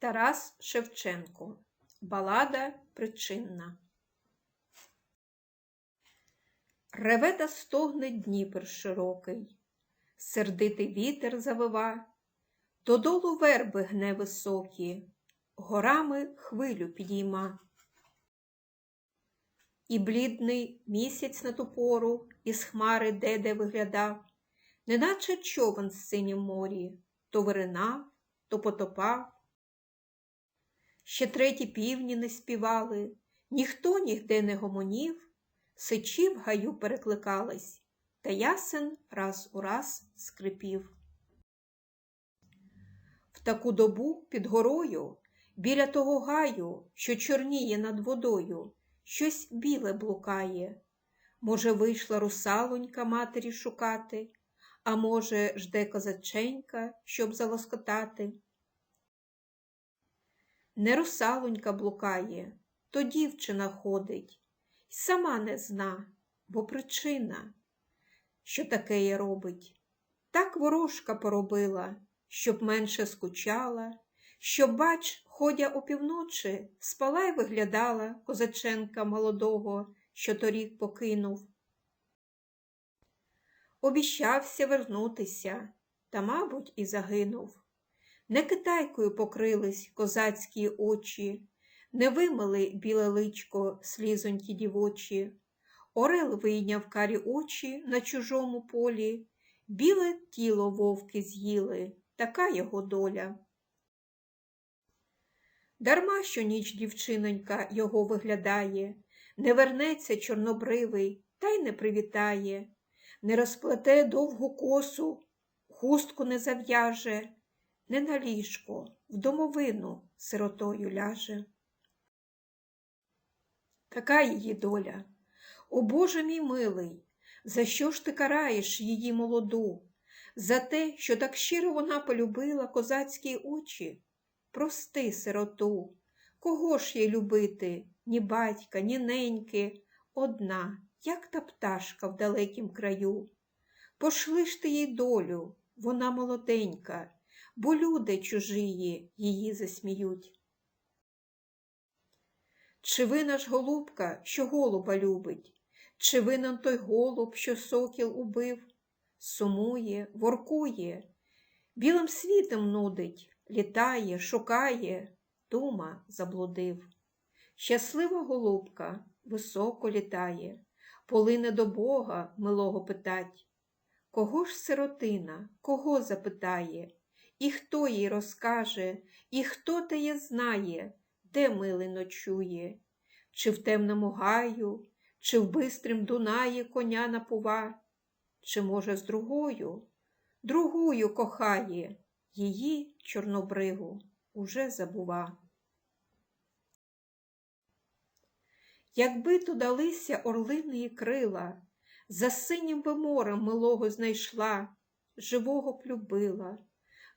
Тарас Шевченко. Балада причинна. Реве та стогне Дніпр широкий, сердитий вітер завива, додолу верби гне високі, горами хвилю підійма. І блідний місяць на ту пору із хмари де-де виглядав, неначе човен в синім морі, то виринав, то потопав. Ще треті півні не співали, ніхто нігде не гомонів, сичі в гаю перекликались, та ясен раз у раз скрипів. В таку добу під горою, біля того гаю, що чорніє над водою, щось біле блукає. Може, вийшла русалонька матері шукати, а може, жде козаченька, щоб залоскотати. Не русалонька блукає, то дівчина ходить, й сама не зна, бо причина, що таке робить. Так ворожка поробила, щоб менше скучала, щоб, бач, ходя опівночі, спала й виглядала козаченка молодого, що торік покинув. Обіщався вернутися, та, мабуть, і загинув. Не китайкою покрились козацькі очі, не вимили біле личко слізонькі дівочі, Орел вийняв карі очі на чужому полі, біле тіло вовки з'їли, така його доля. Дарма що ніч дівчинонька його виглядає, не вернеться чорнобривий та й не привітає, не розплете довгу косу, хустку не зав'яже не на ліжко, в домовину сиротою ляже. Така її доля. О Боже мій милий, за що ж ти караєш її молоду? За те, що так щиро вона полюбила козацькі очі? Прости, сироту, кого ж їй любити, ні батька, ні неньки, одна, як та пташка в далекім краю. Пошли ж ти їй долю, вона молоденька, бо люди чужії її засміють. Чи вина ж голубка, що голуба любить, чи винен той голуб, що сокіл убив, сумує, воркує, білим світом нудить, літає, шукає, дума заблудив. Щаслива голубка високо літає, полине до Бога милого питать. Кого ж сиротина, кого запитає? І хто їй розкаже, і хто теє знає, де милий ночує, чи в темному гаю, чи в бистрім Дунаї коня напува, чи, може, з другою, другою кохає, її чорнобриву уже забува. Якби то далися орлиної крила, за синім би морем милого знайшла, живого б любила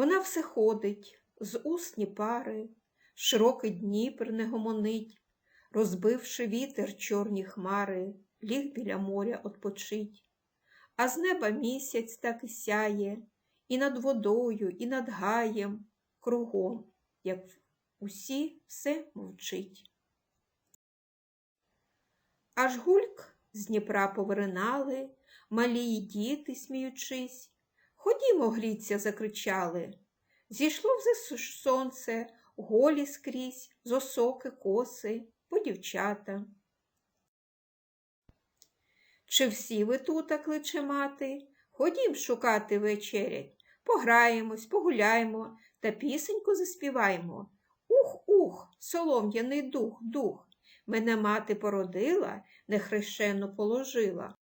Вона все ходить, з усні пари, широкий Дніпр не гомонить, розбивши вітер чорні хмари, ліг біля моря отпочить. А з неба місяць так і сяє, і над водою, і над гаєм, кругом, як усі все мовчить. Аж гульк з Дніпра повиринали, малі діти, сміючись, Ходімо, гріться, закричали. Зійшло вже сонце, голі скрізь, з осоки, коси, по дівчата. Чи всі ви тута кличе мати? Ходім шукати вечерять, пограємось, погуляємо та пісеньку заспіваємо. Ух, ух, солом'яний дух, дух. Мене мати породила, нехрещено положила.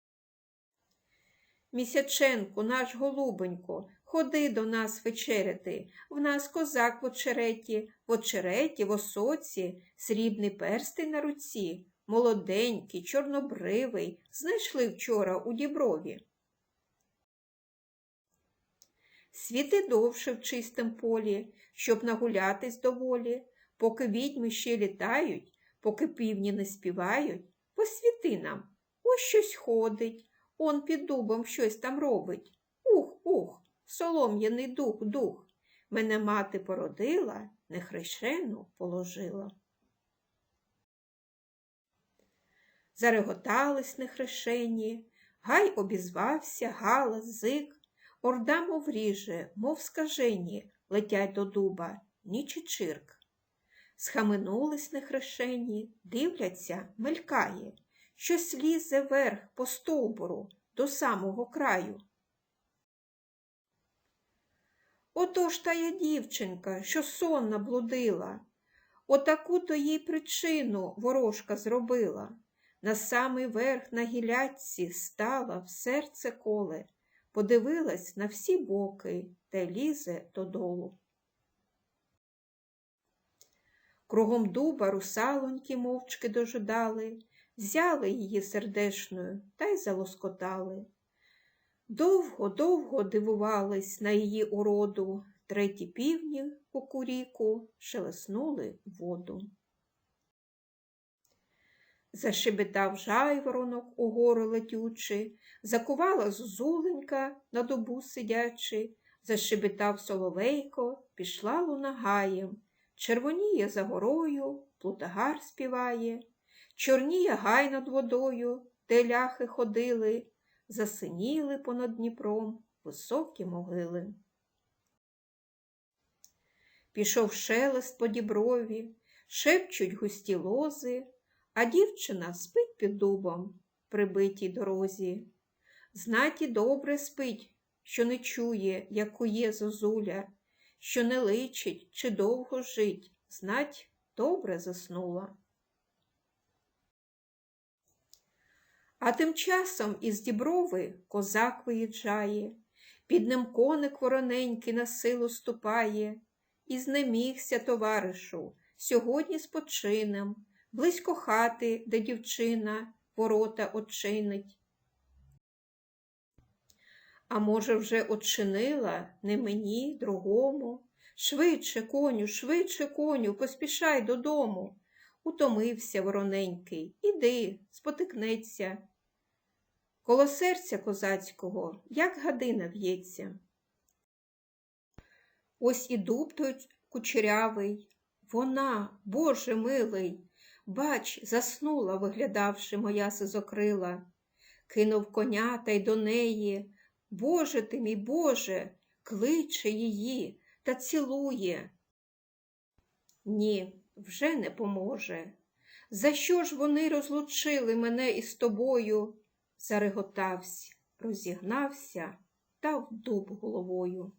Місяченку, наш голубенько, ходи до нас вечеряти, в нас козак в очереті, в очереті, в осоці, срібний перстень на руці, молоденький, чорнобривий, знайшли вчора у діброві. Світи довше в чистім полі, щоб нагулятись доволі, поки відьми ще літають, поки півні не співають, посвіти нам, ось щось ходить, он під дубом щось там робить. Ух, ух, солом'яний дух, дух. Мене мати породила, нехрещену положила. Зареготались нехрещені, гай обізвався, галас, зик, орда, мов ріже, мов скажені, летять до дуба, ніч і чирк. Схаменулись нехрещені, дивляться, мелькає, щось лізе вверх по стовбуру до самого краю. Ото ж тая дівчинка, що сонна блудила, отаку то їй причину ворожка зробила. На самий верх на гілячці стала в серце коле, подивилась на всі боки та лізе додолу. Кругом дуба русалоньки мовчки дожидали, взяли її сердешною та й залоскотали. Довго-довго дивувались на її уроду, треті півні кукуріку шелеснули воду. Зашебетав жайворонок угору летючи, закувала зозуленька на добу сидячи, зашебетав соловейко, пішла луна гаєм, червоніє за горою, плутагар співає, чорніє гай над водою, де ляхи ходили, засиніли понад Дніпром високі могили. Пішов шелест по діброві, шепчуть густі лози, а дівчина спить під дубом, прибитій дорозі. Знаті добре спить, що не чує, як кує зозуля, що не личить чи довго жить, знать добре заснула. А тим часом із діброви козак виїжджає, під ним коник вороненький на силу ступає, і знемігся, товаришу, сьогодні спочинем, близько хати, де дівчина ворота очинить. А може, вже очинила не мені, другому. Швидше, коню, швидше, коню, поспішай додому. Утомився вороненький, іди, спотикнеться. Коло серця козацького, як гадина в'ється. Ось і дуб той кучерявий, вона, Боже милий, бач, заснула, виглядавши моя сизокрила, кинув коня та й до неї. Боже ти мій Боже, кличе її та цілує. Ні, вже не поможе. За що ж вони розлучили мене із тобою? Зареготався, розігнався та в дуб головою.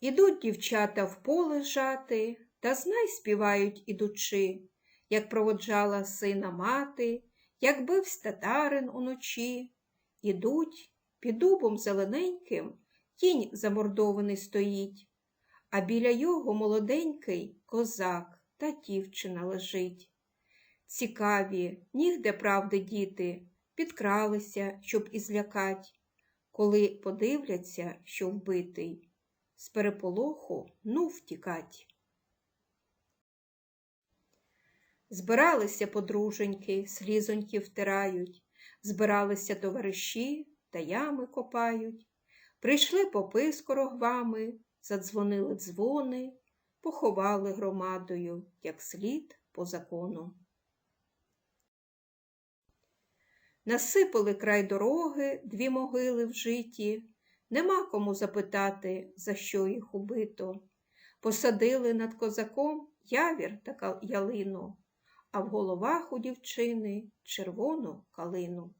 Ідуть дівчата в поле жати, та знай співають ідучи, як проводжала сина мати, як бивсь татарин уночі. Ідуть під дубом зелененьким, тінь замордований стоїть, а біля його молоденький козак та дівчина лежить. Цікаві, нігде правди діти, підкралися, щоб і злякать, коли подивляться, що вбитий, з переполоху ну втікать. Збиралися подруженьки, слізоньки втирають, збиралися товариші та ями копають. Прийшли попи з корогвами, задзвонили дзвони, поховали громадою, як слід по закону. Насипали край дороги дві могили в житті, нема кому запитати, за що їх убито. Посадили над козаком явір та ялину, а в головах у дівчини червону калину.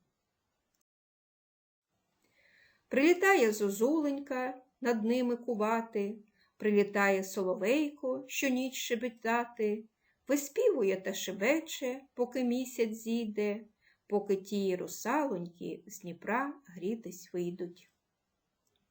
Прилітає зозуленька над ними кувати, прилітає соловейко, що ніч шебетати, виспівує та шебече, поки місяць зійде, поки ті русалоньки з Дніпра грітись вийдуть.